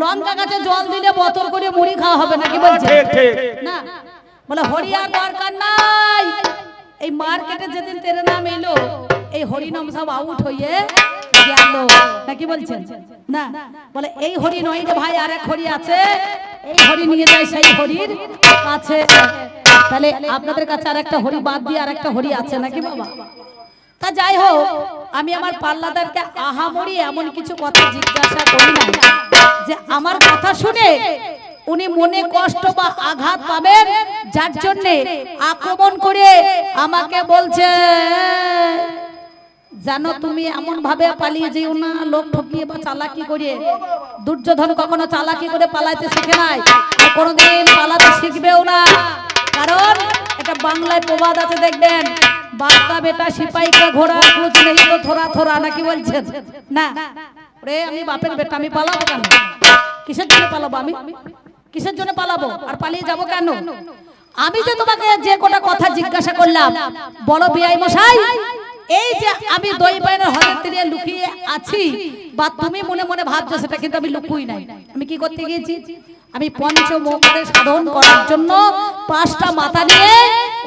লঙ্কা গাছে জল দিলে বোতল করে মুড়ি খাওয়া হবে নাকি বলছে? ঠিক ঠিক। না বলে হরিয়ার দরকার নাই। এই মার্কেটে যেদিন তেরে নাম এলো এই হরিনাম সব আউট হয়ে গেল। নাকি বলছেন না বলে এই হরি নয় রে ভাই আর এক হরি আছে। এই হরি নিয়ে যায় সেই হরির কাছে। তাহলে আপনাদের কাছে আর একটা হরি বাদ দিয়ে আর একটা হরি আছে নাকি বাবা? তা যাই হোক, আমি আমার পাল্লাদারকে আহামরি এমন কিছু কথা জিজ্ঞাসা করি না যে আমার কথা শুনে উনি মনে কষ্ট বা আঘাত পাবেন, যার জন্য আক্রমণ করে আমাকে বলছে, জানো তুমি এমন ভাবে পালিয়ে যেও না, লোক ঠকিয়ে বা চালাকি করে দুর্যোধন কখনো চালাকি করে পালাইতে শিখে নাই কোনোদিন পালাতে শিখবেও না। কারণ এটা বাংলায় প্রবাদ আছে, দেখবেন। বাচ্চা বেটা সিপাই কা ঘোড়া কুচ নেই তো থোড়া থোড়া, নাকি বলছেন? না। রে আমি বাপের বেটা, আমি পালাবো কেন? কিসের জন্য পালাবো আমি? কিসের জন্য পালাবো? আর পালিয়ে যাব কেন? আমি যে তোমাকে যে কোটা কথা জিজ্ঞাসা করলাম, বলো বিআই মশাই, এই যে আমি দই বাইনের হলের তীরে লুকিয়ে আছি, বা তুমি মনে মনে ভাবছ সেটা কিন্তু আমি লুকুই নাই। আমি কি করতে গিয়েছি? আমি পঞ্চমুখে সাধন করার জন্য পাঁচটা মাথা নিয়ে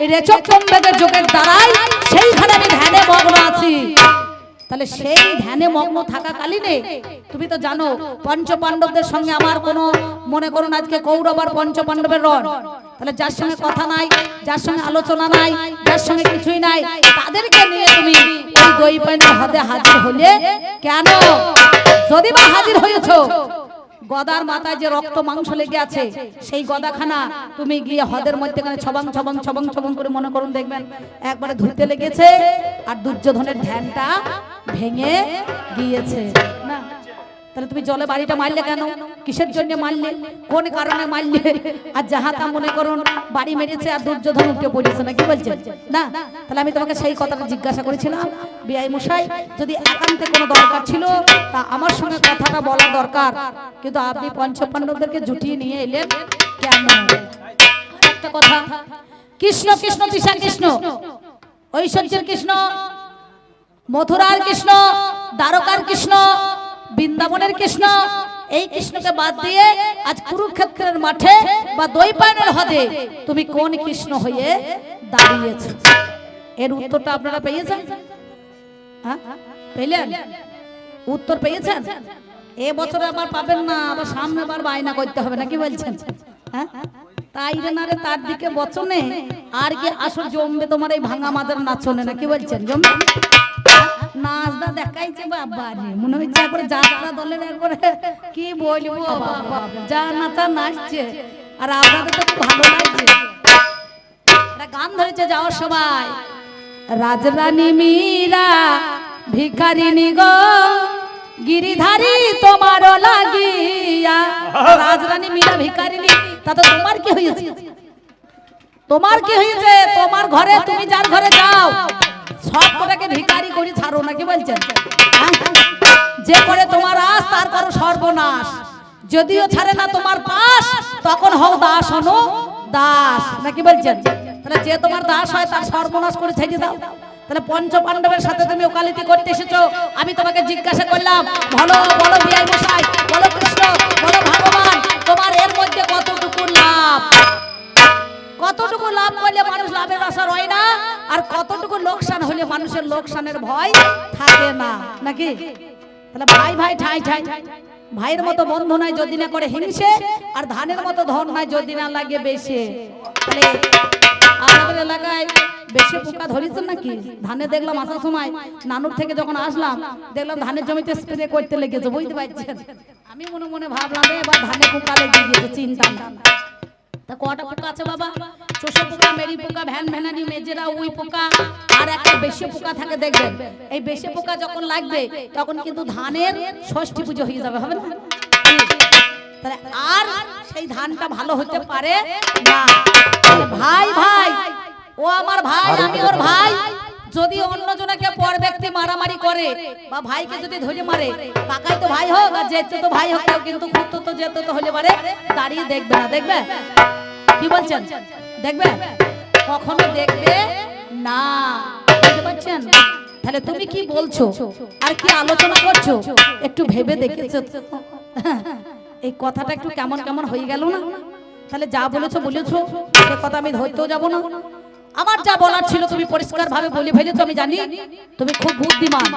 এই রেচক কম্বেদের যোগের দ্বারাই সেইখানে আমি ধ্যানে মগ্ন আছি। তাহলে সেই ধ্যানে মগ্ন থাকাকালীনে, তুমি তো জানো পঞ্চ পাণ্ডবদের সঙ্গে আমার কোনো মনে করুন আজকে কৌরব আর পঞ্চ পাণ্ডবের রণ। তাহলে যার সঙ্গে কথা নাই, যার সঙ্গে আলোচনা নাই, যার সঙ্গে কিছুই নাই, তাদেরকে নিয়ে তুমি দই পাইনের হাতে হাজির হলে কেন? যদি বা হাজির হয়েছো গদার মাথায় যে রক্ত মাংস লেগে আছে, সেই গদাখানা তুমি গিয়ে হদের মধ্যেখানে ছবাং ছবাং ছবাং ছবাং করে মনে করুন দেখবেন, একবারে ধুতে লেগেছে আর দুর্যোধনের ধ্যানটা ভেঙে গিয়েছে। তাহলে তুমি জলে বাড়িটা মারলে কেন? কিসের জন্য মারলে? কোন কারণে মারলে? আর যাহা তা মনে করুন বাড়ি মেরেছে আর দুর্যোধন উঠে পড়েছে না কি বলছেন না, তাহলে আমি তোমাকে সেই কথাটা জিজ্ঞাসা করেছিলাম। বিআই মশাই, যদি একান্তে কোনো দরকার ছিল, তা আমার সঙ্গে কথাটা বলা দরকার। কিন্তু আপনি পঞ্চপাণ্ডবদেরকে জুটিয়ে নিয়ে এলেন কেন? একটা কথা, কৃষ্ণ কৃষ্ণ তৃষা কৃষ্ণ, ঐশ্বর্যের কৃষ্ণ, মথুরার কৃষ্ণ, দ্বারকার কৃষ্ণ বৃন্দাবনের কৃষ্ণ, এই কৃষ্ণকে বাদ দিয়ে আজ কুরুক্ষেত্রের মাঠে বা দৈপায়নের হদে তুমি কোন কৃষ্ণ হয়ে দাঁড়িয়েছ? এর উত্তরটা আপনারা পেয়েছেন? হ্যাঁ? পেলেন? উত্তর পেয়েছেন? এ বছরে আবার পাবেন না, আবার সামনে বার বায়না করতে হবে, নাকি বলছেন? হ্যাঁ? তাই না তার দিকে বচনে, আর কি আসল জমবে তোমার এই ভাঙা মাজার নাচনে, নাকি বলছেন? জমবে? নাচদা দেখাইছে বাবা মনে হচ্ছে একবারে যাত্রা দলের একবারে কি বলব যা নাচা নাচছে। আর আপনাদের তো ভালো লাগছে। গান ধরেছে যাওয়ার সময়। রাজরানী মীরা ভিখারিনী গো, গিরিধারী তোমার লাগিয়া। রাজরানী মীরা ভিখারিনী তা তো তোমার কি হয়েছে? তোমার কি হয়েছে? তোমার ঘরে তুমি যার ঘরে যাও। সব কটাকে ভিখারি করে ছাড়ো নাকি বলছেন? যে করে তোমার আস, তার করো সর্বনাশ। যদিও ছাড়ে না তোমার পাশ, তখন হও দাস হনো দাস। নাকি বলছেন? তাহলে যে তোমার দাস হয়, তার সর্বনাশ করে ছেড়ে দাও। তাহলে পঞ্চ পাণ্ডবের সাথে তুমি ওকালিতি করতে এসেছ। আমি তোমাকে জিজ্ঞাসা করলাম, বলো বলো বিআই মশাই, বলো কৃষ্ণ, বলো ভগবান, তোমার এর মধ্যে কতটুকু লাভ? কতটুকু লাভ করলে মানুষ লাভের আশা রয় না? আর কতটুকু লোকসান হলে মানুষের লোকসানের ভয় থাকে না? নাকি? তাহলে ভাই ভাই, ঠাই ঠাই ভাইয়ের মতো বন্ধু নাই যদি না করে হিংসে, আর ধানের মতো ধন নাই যদি না লাগে বেশি। তাহলে আমাদের এলাকায় বেশি পোকা ধরেছেন নাকি? ধানে দেখলাম আসার সময় নানুর থেকে যখন আসলাম, দেখলাম ধানের জমিতে স্প্রে করতে লেগেছে, বুঝতে পারছেন? আমি মনে মনে ভাবলাম এবার ধানে পোকা লেগে গিয়েছে, চিন্তা তা কটা পোকা আছে বাবা? চোষা পোকা মেরি পোকা ভ্যান ভ্যানানি মেজেরা ওই পোকা আর একটা বেশি পোকা থাকে দেখবেন এই বেশি পোকা যখন লাগবে তখন কিন্তু ধানের ষষ্ঠী পুজো হয়ে যাবে হবে না? তাহলে আর সেই ধানটা ভালো হতে পারে না। ভাই ভাই ও আমার ভাই আমি ওর ভাই। যদি অন্যজনকে পর ব্যক্তি মারামারি করে বা ভাইকে যদি ধরে মারে কাকাই তো ভাই হোক আর যেতে তো ভাই হোক কিন্তু খুঁড়তো তো যেতে তো হলে পারে, দাঁড়িয়ে দেখবে না, দেখবে? কি বলছেন? দেখবে? কখনো দেখবে না। বুঝতে পারছেন? তাহলে তুমি কি বলছো? আর কি আলোচনা করছ? একটু ভেবে দেখেছ এই কথাটা একটু কেমন কেমন হয়ে গেল না? তাহলে যা বলেছ বলেছ, সে কথা আমি ধরতেও যাব না। আমার যা বলার ছিল তুমি পরিষ্কার ভাবে বলে ফেলেছো, আমি জানি। তুমি খুব বুদ্ধিমান।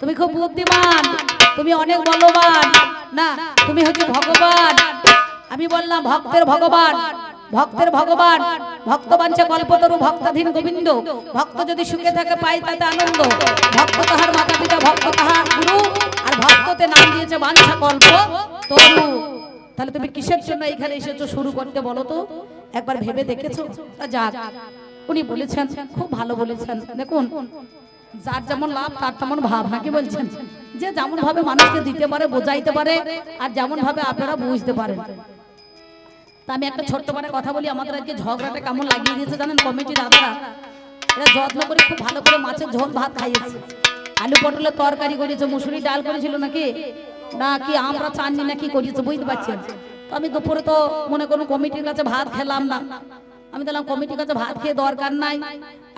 তুমি খুব বুদ্ধিমান। তুমি অনেক বলবান। না, তুমি হচ্ছে ভগবান। আমি বললাম, ভক্তের ভগবান। ভক্তের ভগবান। ভক্ত বাঞ্ছে কল্পতরু, ভক্তাধীন গোবিন্দ। ভক্ত যদি সুখে থাকে পাই তাতে আনন্দ। ভক্ত তাহার মাতা পিতা ভক্ত তাহার গুরু। আর ভক্ততে নাম দিয়েছে বাঞ্ছা কল্প তরু। তাহলে তুমি কিসের জন্য এখানে এসেছ? শুরু করতে বলো তো। একবার ভেবে দেখেছ? যাক, উনি বলেছেন, খুব ভালো বলেছেন। দেখুন, যার যেমন লাভ, তার তেমন ভাব নাকি বলছেন? যে যেমন ভাবে মানুষকে দিতে পারে, বোঝাইতে পারে, আর যেমন ভাবে আপনারা বুঝতে পারেন। তা আমি একটা ছোট্ট মানে কথা বলি, আমাদের আজকে ঝগড়াটা কেমন লাগিয়ে দিয়েছে জানেন? কমিটি দাদারা এরা যত্ন করে খুব ভালো করে মাছের ঝোল, ভাত খাইয়েছে। আলু পটলের তরকারি করেছে মুসুরি ডাল করেছিল নাকি? না কি আমরা চাননি, নাকি করেছে, বুঝতে পারছেন তো আমি দুপুরে তো মনে করুন কমিটির কাছে ভাত খেলাম না। আমি বললাম, কমিটির কাছে ভাত খেয়ে দরকার নাই।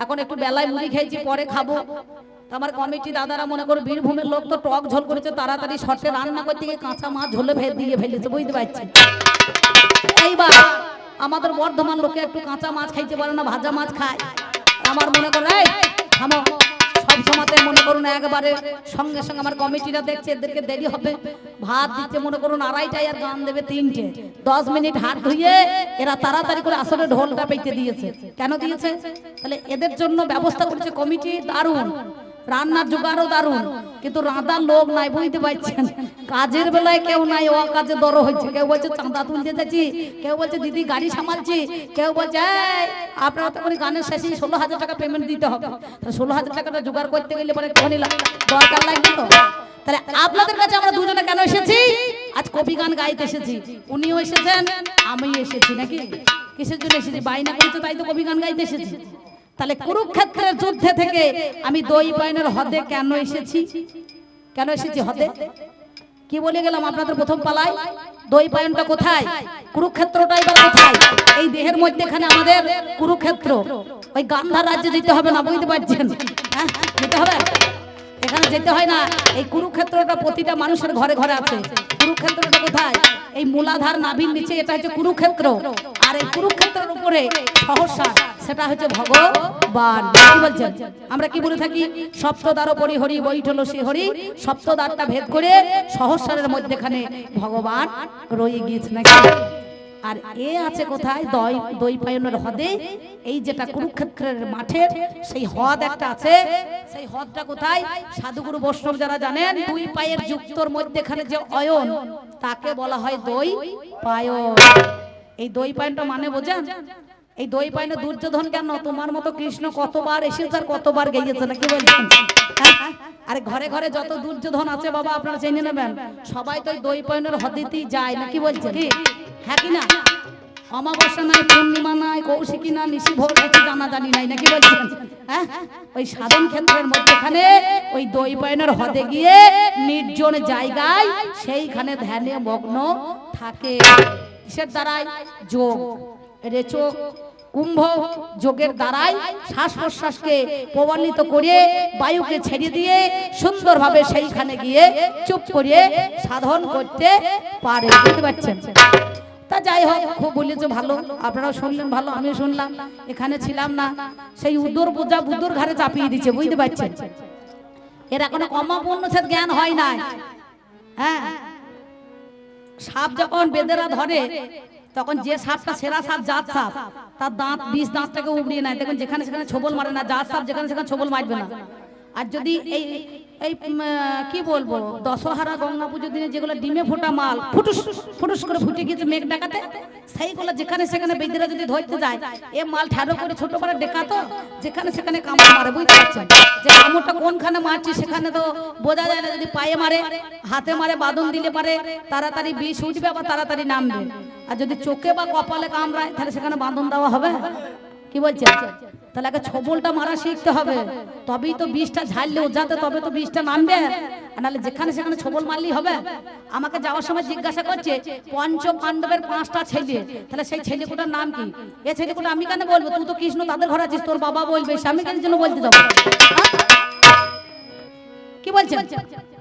এখন একটু বেলায় মুড়ি খেয়েছি, পরে খাব। আমার কমিটি দাদারা মনে করো বীরভূমের লোক তো টক ঝোল করেছে, তাড়াতাড়ি শর্টে রান্না করতে গিয়ে কাঁচা মাছ ঝোলে ভেদ দিয়ে ফেলেছে, বুঝতে পারছি এইবার আমাদের বর্ধমান লোকে একটু কাঁচা মাছ খাইতে পারে না, ভাজা মাছ খায়। আমার মনে করে থামো। সব সময়তে মনে করুন একবারে সঙ্গে সঙ্গে আমার কমিটিরা দেখছে, এদেরকে দেরি হবে। ভাত দিচ্ছে, মনে করুন আড়াইটায় আর গান দেবে তিনটে। দশ মিনিট হাত ধুয়ে এরা তাড়াতাড়ি করে আসলে ঢোলটা পেতে দিয়েছে। কেন দিয়েছে? তাহলে এদের জন্য ব্যবস্থা করেছে কমিটি দারুণ। রান্নার জোগাড়ও দারুণ। কিন্তু রাঁধার লোক নাই বুঝতে পারছেন? কাজের বেলায় কেউ নাই ও কাজে দর হয়েছে। কেউ বলছে চাঁদা তুলতে যাচ্ছি। কেউ বলছে দিদি গাড়ি সামালছি। কেউ বলছে "এই, আপনারা তো গানের শেষে ষোলো হাজার টাকা পেমেন্ট দিতে হবে। ষোলো হাজার টাকাটা জোগাড় করতে গেলে পরে কোনি দরকার লাগবে তো? তাহলে আপনাদের কাছে আমরা দুজনে কেন এসেছি? আজ কবি গান গাইতে এসেছি। উনিও এসেছেন আমিও এসেছি নাকি? কিসের জন্য এসেছি? বাইনা করেছে তাই তো কবি গান গাইতে এসেছি। তাহলে কুরুক্ষেত্রের যুদ্ধে থেকে আমি দই পায়নের হদে কেন এসেছি? কেন এসেছি হদে? কি বলে গেলাম আপনাদের প্রথম পালায়? দই পায়নটা কোথায়? কুরুক্ষেত্রটা এবার কোথায়? এই দেহের মধ্যেখানে আমাদের কুরুক্ষেত্র। ওই গান্ধার রাজ্যে যেতে হবে না বুঝতে পারছেন? হ্যাঁ যেতে হবে? এখানে যেতে হয় না। এই কুরুক্ষেত্রটা প্রতিটা মানুষের ঘরে ঘরে আছে। কুরুক্ষেত্রটা কোথায়? এই মূলাধার নাভির নিচে এটা হচ্ছে কুরুক্ষেত্র। আর এই কুরুক্ষেত্রের উপরে সহসা, সেটা হচ্ছে ভগবান। বলছেন? আমরা কি বলে থাকি? সপ্তদ্বার পরি হরি বৈঠল সে হরি। সপ্তদ্বারটা ভেদ করে সহস্রের মধ্যেখানে ভগবান রয়ে গিয়েছে নাকি? আর এ আছে কোথায়? দই দই পায়নের হদে। এই যেটা কুরুক্ষেত্রের মাঠের, সেই হদ একটা আছে। সেই হদটা কোথায়? সাধুগুরু বৈষ্ণব যারা জানেন, দুই পায়ের যুক্তর মধ্যেখানে যে অয়ন, তাকে বলা হয় দই পায়ন। এই দই পায়নটা মানে বোঝেন? এই দই পায়নে দুর্যোধন কেন? তোমার মতো কৃষ্ণ কতবার এসেছে আর কতবার গেছে নাকি বলছেন? হ্যাঁ? আরে ঘরে ঘরে যত দুর্যোধন আছে বাবা আপনারা জেনে নেবেন। সবাই তো দই পায়নের হদিতেই যায় নাকি বলছেন? কি হ্যাঁ কি না? অমাবস্যা নাই পূর্ণিমা নাই কৌশিকী না নিশি ভোর কিছু জানা জানি নাই নাকি বলছেন? হ্যাঁ? ওই সাধন ক্ষেত্রের মধ্যেখানে ওই দই পায়নের হদে গিয়ে নির্জন জায়গায় সেইখানে ধ্যানে মগ্ন থাকে। কিসের দ্বারাই? যোগ। রেচক কুম্ভ যোগের দ্বারাই শ্বাস প্রশ্বাসকে প্রবালিত করে বায়ুকে ছেড়ে দিয়ে সুন্দরভাবে সেইখানে গিয়ে চুপ করে সাধন করতে পারে। বুঝতে পারছেন? তা যাই হোক, খুব বলেছে ভালো। আপনারাও শুনলেন ভালো, আমিও শুনলাম। এখানে ছিলাম না। সেই উদর বোঝা বুদুর ঘরে চাপিয়ে দিচ্ছে বুঝতে পারছেন? এর এখনও কমাপূর্ণ সে জ্ঞান হয় নাই। হ্যাঁ। সাপ যখন বেদেরা ধরে, তখন যে সাপটা সেরা সাপ জাত সাপ, তার দাঁত, বিষ দাঁতটাকে উবড়িয়ে নেয়। দেখুন, যেখানে সেখানে ছোবল মারে না, জাত সাপ যেখানে সেখানে ছোবল মারবে না। আর যদি এই এই কি বলব? দশহারা গঙ্গা পুজোর দিনে যেগুলো ডিমে ফোটা মাল ফুটুস ফুটুস করে ফুটে গিয়েছে মেঘ ডাকাতে সেইগুলো যেখানে সেখানে বেদিরা যদি ধরতে যায় এ মাল ঠাড়ো করে ছোট করে ডেকাতো যেখানে সেখানে কামড় মারে বুঝতে পারছেন? যে কামড়টা কোনখানে মারছি সেখানে তো বোঝা যায় না যদি পায়ে মারে হাতে মারে বাদন দিলে পারে তাড়াতাড়ি বিষ উঠবে আবার তাড়াতাড়ি নামবে। আর যদি চোখে বা কপালে কামড়ায় তাহলে সেখানে বাঁধন দেওয়া হবে? কি বলছেন? তাহলে আগে ছবলটা মারা শিখতে হবে। তবেই তো বিষটা ঝাড়লে ওজাতে তবে তো বিষটা নামবে। নাহলে যেখানে সেখানে ছবল মারলেই হবে। আমাকে যাওয়ার সময় জিজ্ঞাসা করছে, পঞ্চ পাণ্ডবের পাঁচটা ছেলে? তাহলে সেই ছেলেগুলোর নাম কি? এ ছেলেগুলো আমি কেন বলব? তুই তো কৃষ্ণ, তাদের ঘরে আছিস, তোর বাবা বলবে সে আমি কেন জন্য বলতে যাব? কি বলছেন?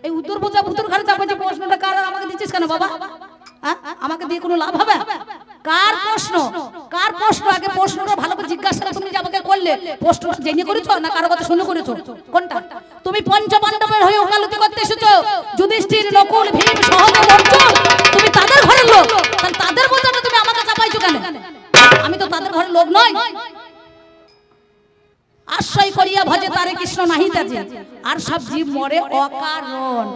এই উত্তর বোঝা, উত্তর ঘরে চাপাচ্ছে প্রশ্নটা কার আমাকে দিচ্ছিস কেন বাবা? আমাকে দিয়ে কোনো লাভ হবে? কার প্রশ্ন? কার প্রশ্ন? আগে প্রশ্নটা ভালো করে জিজ্ঞাসা তুমি আমাকে করলে। প্রশ্ন জেনে করেছ না কারও কথা শুনে করেছ? কোনটা? তুমি পঞ্চপাণ্ডবের হয়ে ওকালতি করতে এসেছ। যুধিষ্ঠির, নকুল, ভীম, সহদেব, অর্জুন, তুমি তাদের ঘরের লোক। তাহলে তাদের বোঝাটা তুমি আমাকে চাপাইছো কেন? আমি তো তাদের ঘরের লোক নয় আশ্রয় করিয়া ভজে তারে কৃষ্ণ নাহি তাজে আর সব জীব মরে অকারণ।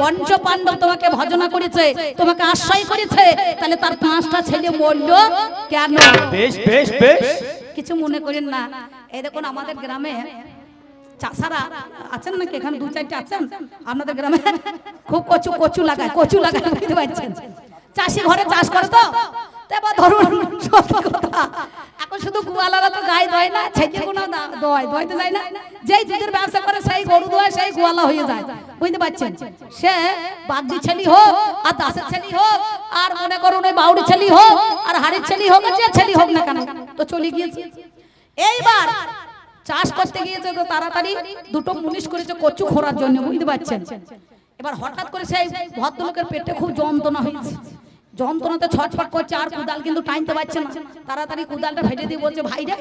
পঞ্চ পাণ্ডব তোমাকে ভজনা করেছে তোমাকে আশ্রয় করেছে তাহলে তার পাঁচটা ছেলে মরল কেন? বেশ বেশ বেশ। কিছু মনে করেন না। এই দেখুন আমাদের গ্রামে চাষারা আছেন নাকি? এখানে দু চারটে আছেন? আপনাদের গ্রামে খুব কচু কচু লাগায় কচু লাগায় বুঝতে পারছেন। চাষি ঘরে চাষ করে তো তো? এবার ধরুন, সত্যি কথা। এখন শুধু গোয়ালারা তো গায়ে দয় না ছেলে কোনো দয় দয়তে যায় না। যেই দুধের ব্যবসা করে, সেই গরু দয় সেই গোয়ালা হয়ে যায়। বুঝতে পারছেন? সে বাগদি ছেলি হোক, আর দাসের ছেলি হোক, আর মনে করুন ওই বাউরি ছেলি হোক, আর হাড়ির ছেলি হোক যে ছেলি হোক না কেন, তো চলে গিয়েছে। এইবার চাষ করতে গিয়েছে তো তাড়াতাড়ি, দুটো মুনিশ করেছে কচু খোরার জন্য, বুঝতে পারছেন? এবার হঠাৎ করে সেই ভদ্রলোকের পেটে খুব যন্ত্রণা হয়েছে। যন্ত্রণাতে ছটফট করছে আর কুদাল কিন্তু টাইনতে পারছে না। তাড়াতাড়ি কুদালটা ফেটে দিয়ে বলছে ভাই রে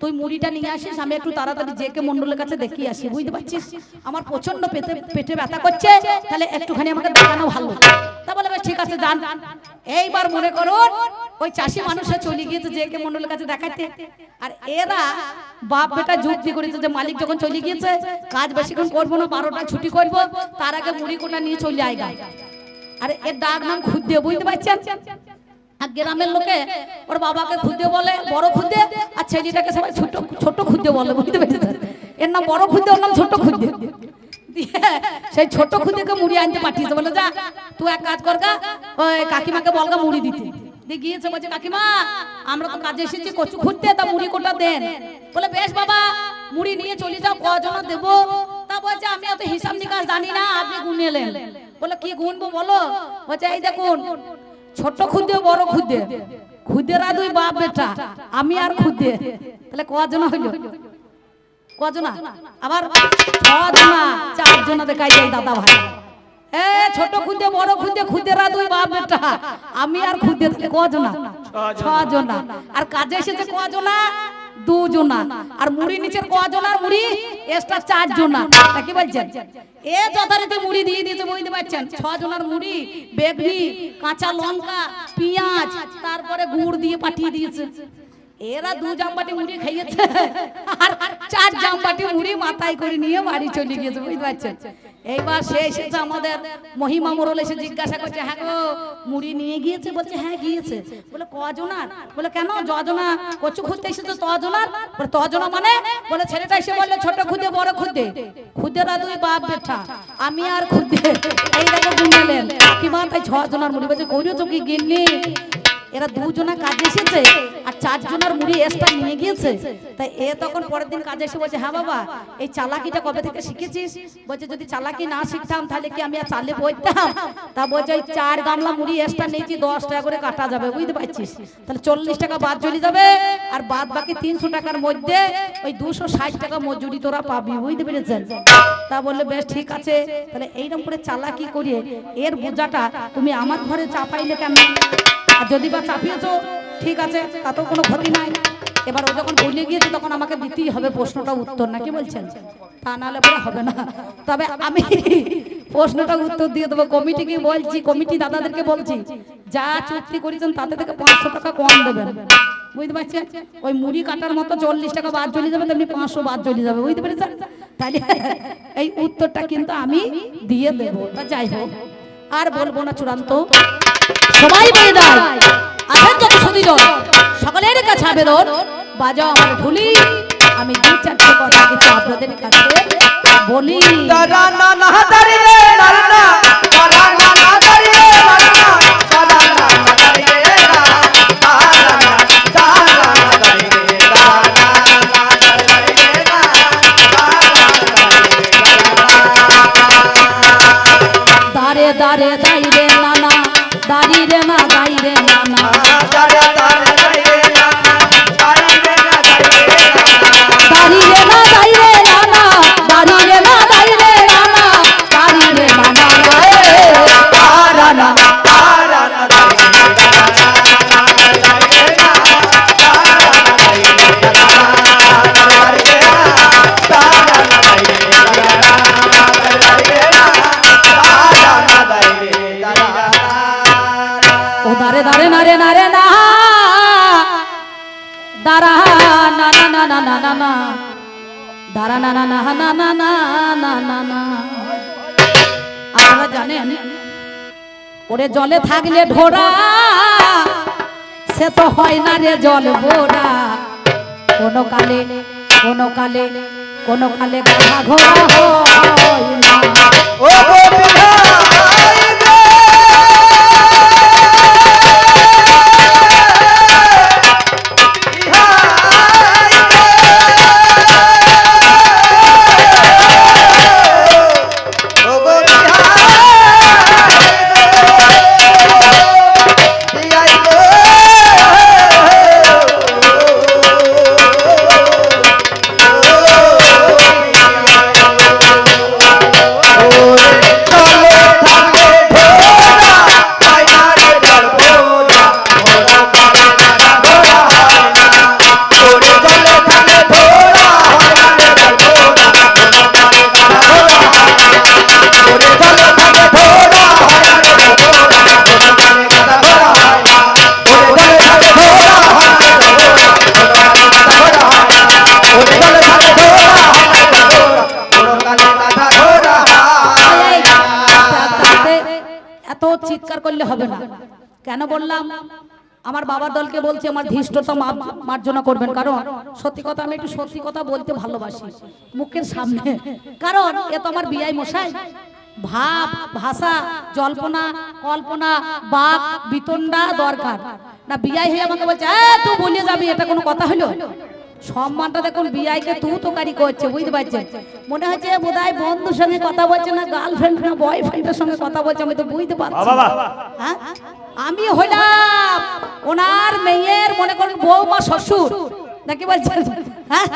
তুই মুড়িটা নিয়ে আসিস আমি একটু তাড়াতাড়ি জেকে মন্ডলের কাছে দেখিয়ে আসি বুঝতে পারছিস? আমার প্রচণ্ড পেটে পেটে ব্যথা করছে তাহলে একটুখানি আমাকে দেখানো ভালো। তা বলে বেশ ঠিক আছে যান। এইবার মনে করুন ওই চাষি মানুষরা চলে গিয়েছে জেকে মন্ডলের কাছে দেখাতে আর এরা বাপ বেটা যুক্তি করেছে যে মালিক যখন চলে গিয়েছে কাজ বেশিক্ষণ করব না বারোটা ছুটি করব তার আগে মুড়ি কোটা নিয়ে চলে আয় গায়ে আরে এর ডাক নাম খুদ্দে বুঝতে পারছেন? আর গ্রামের লোকে ওর বাবাকে খুদে বলে, বড় খুদে আর ছেলেটাকে সবাই ছোট ছোট খুদে বলে, বুঝতে পেরেছেন? এর নাম বড় খুদে ওর নাম ছোট খুদে দিয়ে। সেই ছোট খুদেকে মুড়ি আনতে পাঠিয়েছে, বলে, যা, তুই এক কাজ কর গা, ওই কাকিমাকে বলগা মুড়ি দিতে। গিয়েছে, বলছে, কাকিমা, আমরা তো কাজে এসেছি, কচু খুঁজতে তা মুড়ি কোটা দেন। বলে, বেশ বাবা, মুড়ি নিয়ে চলে যাও কজনা দেবো। তা বলছে, আমি অত হিসাব নিকাশ জানি না, আপনি গুনে এলেন বলে কি গুনবো বলো? বলছে এই দেখুন ছোট খুদে বড় খুদে। খুদেরা দুই বাপ বেটা আমি আর খুদে। তাহলে কজনা হইল? কজনা আবার ছজনা চারজনা দেখাই যায় দাদা ভাই। এ ছোট খুদে বড় খুদে খুদেরা দুই বাপ বেটা আমি আর খুদে তাহলে কজনা ছজনা আর কাজে এসেছে কজনা দুজনা। আর মুড়ি নিচের কজনা আর মুড়ি এক্সট্রা চারজনা। তা কি বলছেন? এ যথারীতি মুড়ি দিয়ে দিয়েছে, বুঝতে পারছেন? ছজনার মুড়ি, বেগনি, কাঁচা লঙ্কা, পেঁয়াজ, তারপরে গুড় দিয়ে পাঠিয়ে দিয়েছে। এরা দু জামবাটি মুড়ি খাইয়েছে। আর চার জামবাটি মুড়ি মাথায় করে নিয়ে বাড়ি চলে গিয়েছে, বুঝতে পারছেন? এইবার সে এসেছে আমাদের মহিমা মোড়ল এসে জিজ্ঞাসা করছে হ্যাঁ গো, মুড়ি নিয়ে গিয়েছে? বলছে হ্যাঁ গিয়েছে। বলে কজনার বলে, কেন যজনা কচু খুঁজতে এসেছে তজনার তজনা মানে? বলে, ছেলেটা এসে বললে, ছোট খুদে, বড় খুদে। খুদেরা দুই বাপ বেটা, আমি আর খুদে। এই দেখো গুনলেন কি মা ছজনার মুড়ি? বলছে করিয়েছো কি গিন্নি? এরা দুজনা কাজে এসেছে আর চারজনের মুড়ি এক্সট্রা নিয়ে গিয়েছে। তাই এ তখন পরের দিন কাজে এসে বলছে হ্যাঁ বাবা, এই চালাকিটা কবে থেকে শিখেছিস? বলছে, যদি চালাকি না শিখতাম তাহলে কি আমি আর চালে বইতাম? তা বলছে ওই চার গামলা মুড়ি এক্সট্রা নিয়েছি, দশ টাকা করে কাটা যাবে, বুঝতে পারছিস? তাহলে চল্লিশ টাকা বাদ চলে যাবে আর বাদ বাকি তিনশো টাকার মধ্যে ওই দুশো ষাট টাকা মজুরি তোরা পাবি, বুঝতে পেরেছেন? তা বললে, বেশ, ঠিক আছে, তাহলে এইরকম করে চালাকি করিয়ে এর বোঝাটা তুমি আমার ঘরে চাপাইলে কেন আর যদি বা চাপিয়েছো, ঠিক আছে তাতেও কোনো ক্ষতি নাই। এবার ও যখন বলে গিয়েছে, তখন আমাকে দিতেই হবে প্রশ্নটা উত্তর নাকি বলছেন? তা নাহলে বলে হবে না। তবে আমি প্রশ্নটা উত্তর দিয়ে দেবো। কমিটিকে বলছি, কমিটি দাদাদেরকে বলছি, যা চুক্তি করেছেন তাতে থেকে পাঁচশো টাকা কম দেবেন। বুঝতে পারছেন? ওই মুড়ি কাটার মতো চল্লিশ টাকা বাদ চলে যাবে, তেমনি পাঁচশো বাদ চলে যাবে। বুঝতে পেরেছেন? তাহলে এই উত্তরটা কিন্তু আমি দিয়ে দেবো। যাই হোক, আর বলব না চূড়ান্ত। সবাই বলে দেয় আছেন যত সতীজন সকলের কাছে আবেদন। বাজাও আমার ঢুলি। আমি দু চারটে কথা কিছু আপনাদের কাছে বলি। না না না দাঁড়ি রে না না না না। না না না না না না আপনারা জানেন, ওরে জলে থাকলে ঢোরা সে তো হয় না রে জল ভোরা। কোন কালে কোন কালে কোন কালে ঘোড়া হয় না। কেন বললাম? আমার বাবার দলকে বলছি আমার ধৃষ্টতা মার্জনা করবেন। কারণ সত্যি কথা আমি একটু সত্যি কথা বলতে ভালোবাসি মুখের সামনে। কারণ এ তো আমার বিয়াই মশাই। ভাব ভাষা জল্পনা কল্পনা বাক বিতন্ডা দরকার। না বিয়াই হয়ে আমাকে বলছে "এ, তুই বলিয়ে যাবি এটা কোনো কথা হলো? সম্মানটা দেখুন বিআইকে তু তো কারি করছে বুঝতে পারছেন? মনে হচ্ছে বোধহয় বন্ধুর সঙ্গে কথা বলছে না গার্লফ্রেন্ড না বয়ফ্রেন্ডের সঙ্গে কথা বলছে আমি তো বুঝতে পারছি। হ্যাঁ? আমি হইলাম ওনার মেয়ের মনে করুন বৌমা শ্বশুর। নাকি বলছেন? হ্যাঁ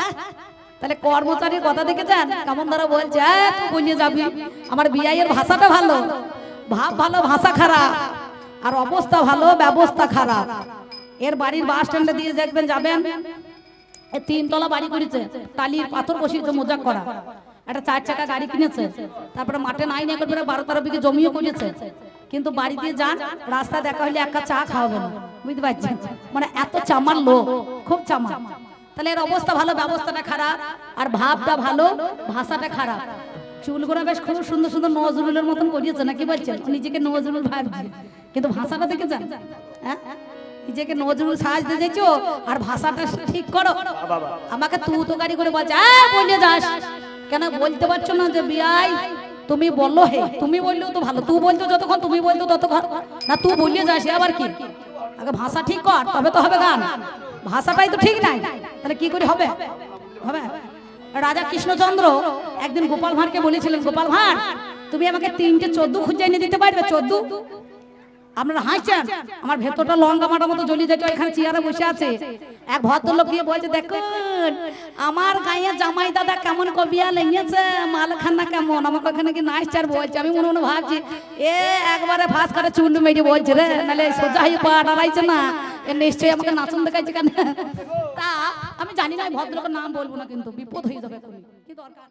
তাহলে কর্মচারীর কথা দেখেছেন? কেমন দ্বারা বলছে "এ, তুই যাবি। আমার বিআইয়ের ভাষাটা ভালো। ভাব ভালো ভাষা খারাপ। আর অবস্থা ভালো ব্যবস্থা খারাপ। এর বাড়ির বাস স্ট্যান্ডে দিয়ে দেখবেন যাবেন। এ তিনতলা বাড়ি করেছে। টালির পাথর বসিয়েছে মজাক করা। একটা চার চাকা গাড়ি কিনেছে। তারপরে মাঠে নাই না করে বারো তেরো বিঘে জমিও করেছে। কিন্তু বাড়ি দিয়ে যান রাস্তায় দেখা হলে এক কাপ চা খাওয়াবে না বুঝতে পারছেন? মানে এত চামার লোক খুব চামার। তাহলে এর অবস্থা ভালো ব্যবস্থাটা খারাপ। আর ভাবটা ভালো ভাষাটা খারাপ। চুলগুলো বেশ খুব সুন্দর সুন্দর নজরুলের মতন করিয়েছে নাকি বলছেন? নিজেকে নজরুল ভাবছে। কিন্তু ভাষাটা দেখেছেন হ্যাঁ? নিজেকে নজরুল সাজ দিয়ে আর ভাষাটা ঠিক করো। আমাকে তু তো গাড়ি করে বলছে "আ, বলে যাস। কেন বলতে পারছ না যে বিয়াই তুমি বলল হে, তুমি বললেও তো ভালো, তুই বলতো যতক্ষণ, তুমি বলতো ততক্ষণ। না, তুই বলিয়ে যাস আবার কি? আগে ভাষা ঠিক কর, তবে তো হবে গান। ভাষাটাই তো ঠিক নাই। তাহলে কি করে হবে? হবে? রাজা কৃষ্ণচন্দ্র একদিন গোপাল ভাঁড়কে বলেছিলেন, গোপাল ভাঁড়, তুমি আমাকে তিনটে চোদ্দ খুঁজে এনে দিতে পারবে? চোদ্দ আপনারা হাসছেন? আমার ভেতরটা লঙ্কা মাটার মতো জ্বলি যাচ্ছে এখানে চেয়ারে বসে আছে। এক ভদ্রলোক গিয়ে বলছে, দেখুন, আমার গায়ে জামাই দাদা কেমন কবিয়া লেগেছে, মালখানা কেমন? আমাকে ওখানে কি নাচচার বলছে, আমি মনে মনে ভাবছি, এ একবারে ফাঁস করে চুল মেরে বলছে রে, নাহলে সোজা হয়ে পা দাঁড়াইছে না নিশ্চয়ই আমাকে নাচন দেখাইছে কেন? তা, আমি জানি না ভদ্রলোকের নাম বলব না কিন্তু, বিপদ হয়ে যাবে। কি দরকার?